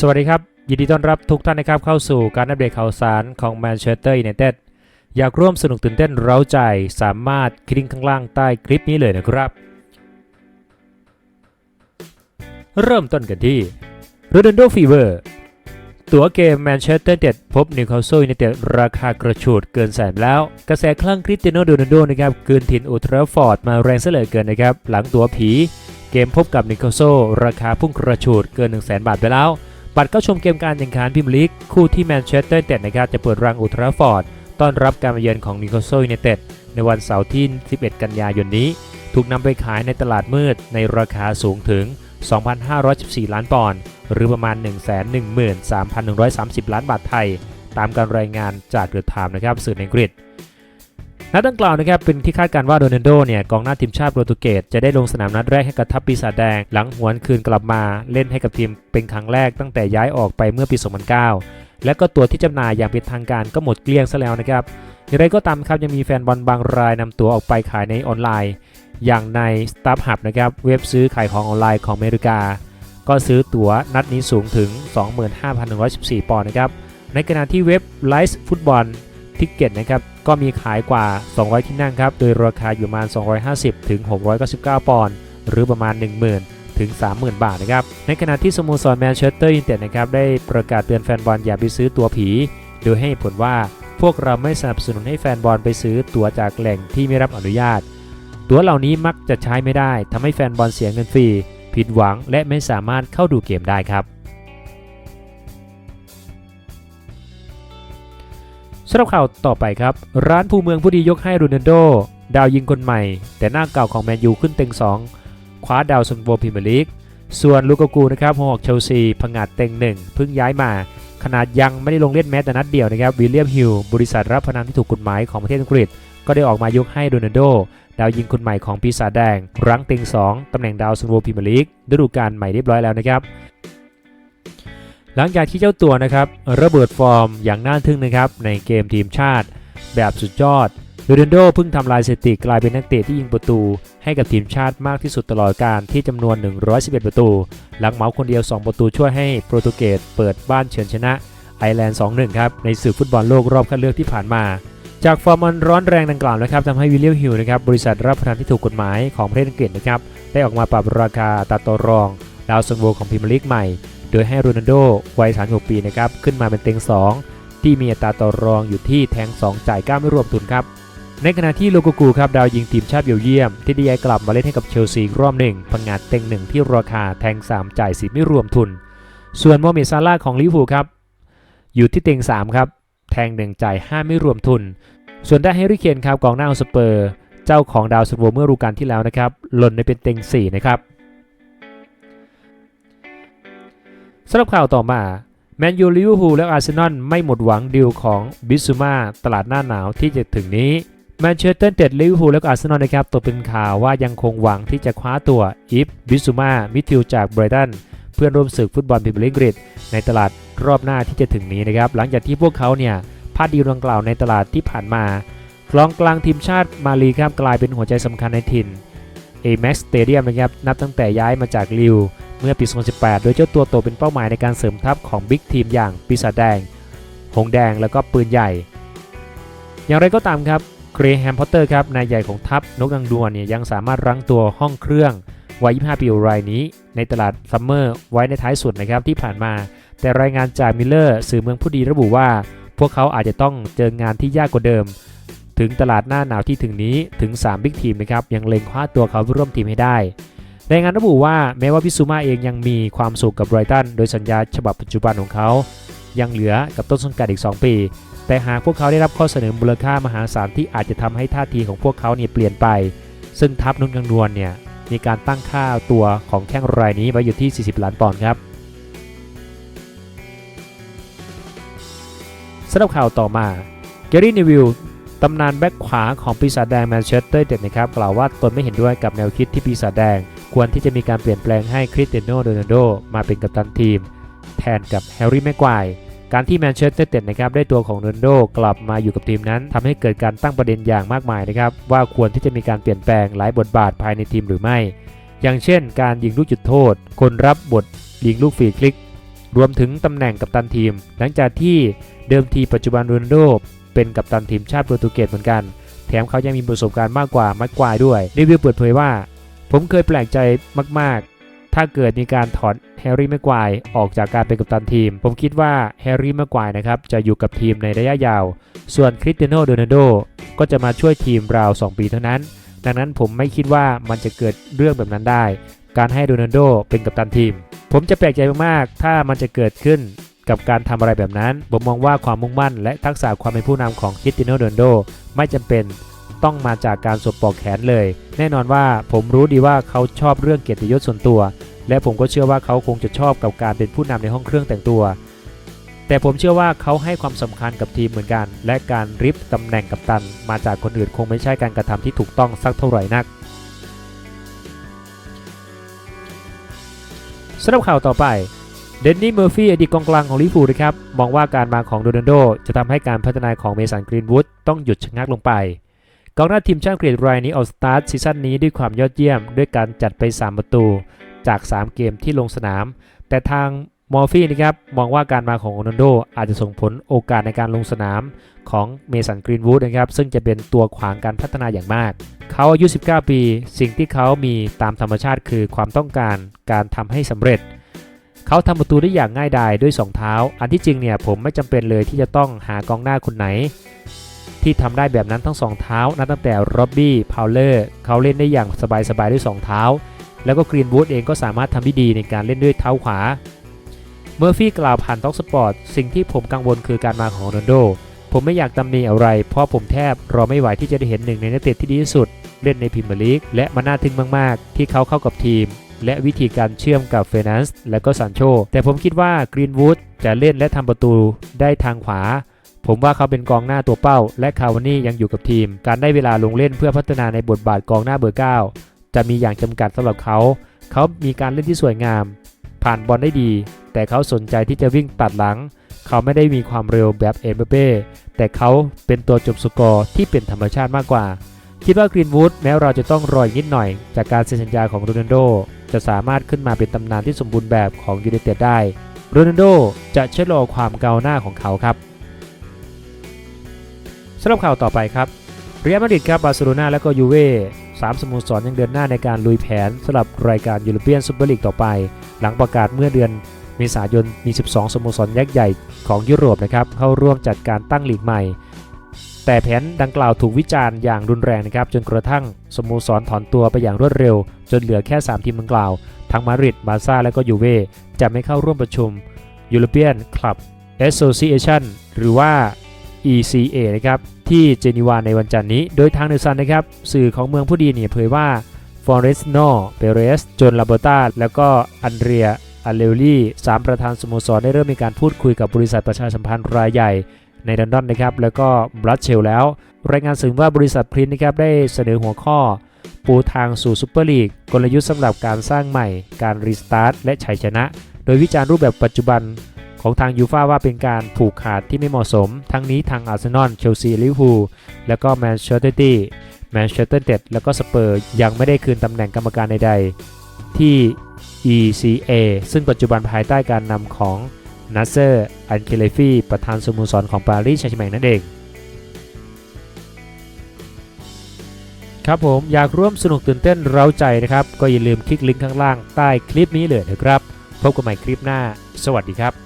สวัสดีครับ ยินดีต้อนรับทุกท่านนะครับเข้าสู่การอัปเดตข่าวสารของแมนเชสเตอร์ยูไนเต็ดอยากร่วมสนุกตื่นเต้นเร้าใจสามารถคลิกข้างล่างใต้คลิปนี้เลยนะครับ เริ่มต้นกันที่ r o d น n d o Fever ตั๋วเกมแมนเชสเตอร์เต็ดพบนิวคาสเซิลยูไนเต็ดราคากระฉูดเกินแสนแล้ว กระแสคลั่งคริสเตียโนโดนัลโดนะครับเกินถิ่นอุตราฟอร์ดมาแรงเหลือเกินนะครับ หลังตั๋วผี เกมพบกับนิวคาสเซิลราคาพุ่งกระฉูดเกิน 1 0 0 0 0แบาทไปแล้ว บัตรเข้าชมเกมการแข่งขันพรีเมียร์ลีกคู่ที่แมนเชสเตอร์ยูไนเต็ดนะครับจะเปิดรังอุลตราฟอร์ด ต้อนรับการมาเยือนของนิวคาสเซิลยูไนเต็ดในวันเสาร์ที่ 11 กันยายนนี้ ถูกนำไปขายในตลาดมืดในราคาสูงถึง 2,514 ล้านปอนด์หรือประมาณ 113,130 ล้านบาทไทย ตามการรายงานจากเดอะไทม์นะครับสื่อในอังกฤษ นัดดังกล่าวนะครับเป็นที่คาดการณ์ว่าโรนัลโดเนี่ยกองหน้าทีมชาติโปรตุเกสจะได้ลงสนามนัดแรกให้กับทัพปีศาจแดง หลังหวนคืนกลับมาเล่นให้กับทีมเป็นครั้งแรกตั้งแต่ย้ายออกไปเมื่อปี 2009 และก็ตัวที่จำหน่ายอย่างเป็นทางการก็หมดเกลี้ยงซะแล้วนะครับอย่างไรก็ตามครับยังมีแฟนบอลบางรายนำตัวออกไปขายในออนไลน์ อย่างใน StubHub นะครับเว็บซื้อขายของออนไลน์ของอเมริกา ก็ซื้อตั๋วนัดนี้สูงถึง 25,114 ปอนด์นะครับในขณะที่เว็บ l i ฟ์ฟุตบอลทิกเก็ตนะครับ ก็มีขายกว่า 200 ที่นั่งครับ โดยราคาอยู่ประมาณ 250 ถึง 699 ปอนด์ หรือประมาณ 10,000 ถึง 30,000 บาทนะครับ ในขณะที่สโมสรแมนเชสเตอร์ยูไนเต็ดนะครับ ได้ประกาศเตือนแฟนบอลอย่าไปซื้อตัวผี โดยให้ผลว่าพวกเราไม่สนับสนุนให้แฟนบอลไปซื้อตั๋วจากแหล่งที่ไม่รับอนุญาต ตั๋วเหล่านี้มักจะใช้ไม่ได้ทำให้แฟนบอลเสียเงินฟรี ผิดหวังและไม่สามารถเข้าดูเกมได้ครับำหรับข่าวต่อไปครับ ร้านภูเมืองผู้ดียกให้โรนัลโด ดาวยิงคนใหม่ แต่หน้าเก่าของแมนยูขึ้นเต็ง 2 คว้าดาวซันโวพรีเมียร์ลีกส่วนลูกากูนะครับหัวหอกเชลซีผงาดเต็งหนึ่งเพิ่งย้ายมา ขนาดยังไม่ได้ลงเล่นแม้แต่นัดเดียวนะครับวิลเลียมฮิลบริษัทรับพนันที่ถูกกฎหมายของประเทศอังกฤษ ก็ได้ออกมายกให้โรนัลโด ดาวยิงคนใหม่ของปีศาจแดง รั้งเต็ง 2ตำแหน่งดาวซันโวพรีเมียร์ลีกฤดูกาลใหม่เรียบร้อยแล้วนะครับ หลังจากที่เจ้าตัวนะครับระเบิดฟอร์มอย่างน่าทึ่งนะครับในเกมทีมชาติ แบบสุดยอดโรนัลโดเพิ่งทำลายสถิติกลายเป็นนักเตะที่ยิงประตู ให้กับทีมชาติมากที่สุดตลอดการที่จำนวน 111 ประตู หลังเหมาคนเดียว 2 ประตูช่วยให้โปรตุเกสเปิดบ้านเฉือนชนะไอร์แลนด์ 2-1 ครับ ในศึกฟุตบอลโลกรอบคัดเลือกที่ผ่านมา จากฟอร์มันร้อนแรงดังกล่าวนะครับทำให้วิลเลียมฮิลนะครับบริษัทรับพนันที่ถูกกฎหมายของประเทศอังกฤษนะครับได้ออกมาปรับราคาอัตาต่อรองดาวซันโวของพรีเมียร์ลีกใหม่ ดยให้โรนัลโดวัย 36 ปีนะครับขึ้นมาเป็นเต็ง 2 ที่มีอัตราต่อรองอยู่ที่แทง 2 จ่าย 9 ไม่รวมทุนครับ ในขณะที่โลโกกูครับดาวยิงทีมชาติเบลเยียม ที่ได้ย้ายกลับมาเล่นให้กับเชลซีรอบหนึ่งพังงาดเต็งหนึ่งที่ราคาแทง 3 จ่าย 10 ไม่รวมทุน ส่วนโมเมซาร่าของลิเวอร์พูลครับอยู่ที่เต็ง 3 ครับแทง 1 จ่าย 5 ไม่รวมทุน ส่วนได้เฮริเคนครับกองหน้าของสเปอร์ เจ้าของดาวซันโวเมื่อฤดูกาลที่แล้วนะครับหล่นในเป็นเต็ง 4 นะครับ สำหรับข่าวต่อมาแมนยูลิเวอร์พูลและอาร์เซนอลไม่หมดหวังดีลของบิซูมาตลาดหน้าหนาวที่จะถึงนี้แมนเชสเตอร์เต็ดลิเวอร์พูลและอาร์เซนอลนะครับตกเป็นข่าวว่ายังคงหวังที่จะคว้าตัวอีฟบิซูมามิทิลจากไบรตันเพื่อนร่วมศึกฟุตบอลพรีเมียร์ลีกฤษในตลาดรอบหน้าที่จะถึงนี้นะครับหลังจากที่พวกเขาเนี่ยพลาดดีลดังกล่าวในตลาดที่ผ่านมากลองกลางทีมชาติมาลีครับกลายเป็นหัวใจสำคัญในถิ่นเอ a x Stadium นะครับนับตั้งแต่ย้ายมาจากลิว เมื่อปี 2018 โดยเจ้าตัวโตเป็นเป้าหมายในการเสริมทัพของบิ๊กทีมอย่างปีศาจแดง หงแดง แล้วก็ปืนใหญ่ อย่างไรก็ตามครับเกรแฮมพอตเตอร์ครับนายใหญ่ของทัพนกนางดวนเนี่ยยังสามารถรั้งตัวห้องเครื่องวัย 25 ปีรายนี้ ในตลาดซัมเมอร์ไว้ในท้ายสุดนะครับที่ผ่านมา แต่รายงานจากมิลเลอร์สื่อเมืองผู้ดีระบุว่า พวกเขาอาจจะต้องเจองานที่ยากกว่าเดิม ถึงตลาดหน้าหนาวที่ถึงนี้ถึง 3 บิ๊กทีมนะครับยังเล็งคว้าตัวเขาร่วมทีมให้ได้ รายงานระบุว่าแม้ว่าพิซูมาเองยังมีความสุขกับไบรตันโดยสัญญาฉบับปัจจุบันของเขา ยังเหลือกับต้นสังกัดอีก 2 ปี แต่หากพวกเขาได้รับข้อเสนอมูลค่ามหาศาลที่อาจจะทำให้ท่าทีของพวกเขาเนี่ยเปลี่ยนไป ซึ่งทัพนุ่นกังนวลเนี่ยมีการตั้งค่าตัวของแข้งรายนี้ไว้อยู่ที่ 40 ล้านปอนด์ครับสำหรับข่าวต่อมาเกอรี่นิวิลตำนานแบ็คขวาของปีศาจแดงแมนเชสเตอร์เด็ดนะครับกล่าวว่าตนไม่เห็นด้วยกับแนวคิดที่ปีศาจแดง ควรที่จะมีการเปลี่ยนแปลงให้คริสเตียโนโรนัลโดมาเป็นกัปตันทีม แทนกับแฮร์รี่แม็กควายการที่แมนเชสเตอร์เต็ดนะครับได้ตัวของโรนัลโดกลับมาอยู่กับทีมนั้นทำให้เกิดการตั้งประเด็นอย่างมากมายนะครับว่าควรที่จะมีการเปลี่ยนแปลงหลายบทบาทภายในทีมหรือไม่ อย่างเช่น การยิงลูกจุดโทษ คนรับบทยิงลูกฟรีคลิก รวมถึงตำแหน่งกัปตันทีม หลังจากที่เดิมทีปัจจุบันโรนัลโดเป็นกัปตันทีมชาติโปรตุเกสเหมือนกัน แถมเขายังมีประสบการณ์มากกว่าแม็กควายด้วยรีวิวเปิดเผยว่า ผมเคยแปลกใจมาก ๆ ถ้าเกิดมีการถอนแฮร์รี่แม็กควายออกจากการเป็นกัปตันทีม ผมคิดว่าแฮร์รี่แม็กควายนะครับจะอยู่กับทีมในระยะยาว ส่วนคริสเตียโนโรนัลโดก็จะมาช่วยทีมราว 2 ปีเท่านั้น ดังนั้นผมไม่คิดว่ามันจะเกิดเรื่องแบบนั้นได้ การให้โรนัลโดเป็นกัปตันทีม ผมจะแปลกใจมาก ๆ ถ้ามันจะเกิดขึ้นกับการทำอะไรแบบนั้น ผมมองว่าความมุ่งมั่น และทักษะความเป็นผู้นำของคริสเตียโนโรนัลโด ไม่จำเป็น ต้องมาจากการสวมปอกแขนเลย แน่นอนว่าผมรู้ดีว่าเขาชอบเรื่องเกียรติยศส่วนตัว และผมก็เชื่อว่าเขาคงจะชอบกับการเป็นผู้นำในห้องเครื่องแต่งตัว แต่ผมเชื่อว่าเขาให้ความสำคัญกับทีมเหมือนกัน และการริบตำแหน่งกัปตัน มาจากคนอื่นคงไม่ใช่การกระทำที่ถูกต้องสักเท่าไหร่นักสำหรับข่าวต่อไปเดนนี่เมอร์ฟี่อดีตกองกลางของลิเวอร์พูลนะครับ มองว่าการมาของโรนัลโด จะทำให้การพัฒนาของเมสันกรีนวูดต้องหยุดชะงักลงไป กองหน้าทีมชาติอังกรีกรายนี้ออกสตาร์ทซีซั่นนี้ด้วยความยอดเยี่ยม ด้วยการจัดไป 3 ประตูจาก 3 เกมที่ลงสนาม แต่ทางมอร์ฟี่นะครับมองว่าการมาของโรนัลโดอาจจะส่งผลโอกาสในการลงสนามของเมสันกรีนวูดนะครับซึ่งจะเป็นตัวขวางการพัฒนาอย่างมาก เขาอายุ 19 ปี สิ่งที่เขามีตามธรรมชาติคือความต้องการการทำให้สำเร็จ เขาทำประตูได้อย่างง่ายดายด้วย 2 เท้า อันที่จริงเนี่ยผมไม่จำเป็นเลยที่จะต้องหากองหน้าคนไหน ที่ทำได้แบบนั้นทั้ง 2 เท้านับตั้งแต่ร็อบบี้พาวเลอร์เขาเล่นได้อย่างสบายๆด้วย 2 เท้า แล้วก็กรีนวูดเองก็สามารถทำได้ดีในการเล่นด้วยเท้าขวา เมอร์ฟี่กล่าวผ่านท็อกสปอร์ตสิ่งที่ผมกังวลคือการมาของโรนโด ผมไม่อยากตำหนิอะไร เพราะผมแทบรอไม่ไหวที่จะได้เห็นหนึ่งในนักเตะที่ดีที่สุด เล่นในพรีเมียร์ลีกและมันน่าทึ่งมากๆ ที่เขาเข้ากับทีมและวิธีการเชื่อมกับเฟรนันส์และก็ซานโชแต่ผมคิดว่ากรีนวูดจะเล่นและทำประตูได้ทางขวา ผมว่าเขาเป็นกองหน้าตัวเป้า และคาวานี่ยังอยู่กับทีม การได้เวลาลงเล่นเพื่อพัฒนาในบทบาทกองหน้าเบอร์ 9 จะมีอย่างจำกัดสำหรับเขา เขามีการเล่นที่สวยงาม ผ่านบอลได้ดี แต่เขาสนใจที่จะวิ่งตัดหลัง เขาไม่ได้มีความเร็วแบบเอ็มเบ้แต่เขาเป็นตัวจบสกอร์ที่เป็นธรรมชาติมากกว่า คิดว่ากรีนวูดแม้เราจะต้องรออีกนิดหน่อย จากการเซ็นสัญญาของโรนัลโดจะสามารถขึ้นมาเป็นตำนานที่สมบูรณ์แบบของยูไนเต็ดได้โรนัลโดจะเชะลอความเกาหน้าของเขาครับ สำหรับข่าวต่อไปครับเรอัลมาดริดครับบาร์เซโลนาและก็ยูเว่สามสโมสรยังเดินหน้าในการลุยแผนสำหรับรายการยูโรเปียนซูเปอร์ลีกต่อไป หลังประกาศเมื่อเดือนเมษายนมี 12สโมสรยักษ์ใหญ่ของยุโรปนะครับเข้าร่วมจัดการตั้งลีกใหม่ แต่แผนดังกล่าวถูกวิจารณ์อย่างรุนแรงนะครับจนกระทั่งสโมสรถอนตัวไปอย่างรวดเร็ว จนเหลือแค่ 3 ทีมดังกล่าว ทั้งมาดริดบาซ่าและก็ยูเว่จะไม่เข้าร่วมประชุม European Club Association หรือว่า ECA นะครับ ที่เจนีวาในวันจันทร์นี้ โดยทางเนซันนะครับ สื่อของเมืองผู้ดีเนี่ยเผยว่าฟอเรสโนเปเรสจนลาเบตาแล้วก็อันเดรียอาเลลี่สามประธานสโมสรได้เริ่มมีการพูดคุยกับบริษัทประชาสัมพันธ์รายใหญ่ในลอนดอนนะครับ แล้วก็บรัสเชลแล้ว รายงานถึงว่าบริษัทพรินนะครับได้เสนอหัวข้อ ปูทางสู่ซูเปอร์ลีกกลยุทธ์สำหรับการสร้างใหม่ การรีสตาร์ทและชัยชนะ โดยวิจารณ์รูปแบบปัจจุบัน ของทางยูฟาว่าเป็นการผูกขาดที่ไม่เหมาะสม ทั้งนี้ทางอาร์เซนอล เชลซี ลิเวอร์พูล และก็แมนเชสเตอร์ตี้แมนเชสเตอร์เต็ดแล้วก็สเปอร์ยังไม่ได้คืนตำแหน่งกรรมการใดๆ ที่ ECA ซึ่งปัจจุบันภายใต้การนำของนัสเซอร์ อันเคเลฟีประธานสโมสรของปารีสแซงต์แชร์แมงนั่นเอง ครับผมอยากร่วมสนุกตื่นเต้นเร้าใจนะครับ ก็อย่าลืมคลิกลิงก์ข้างล่างใต้คลิปนี้เลยนะครับ พบกันใหม่คลิปหน้า สวัสดีครับ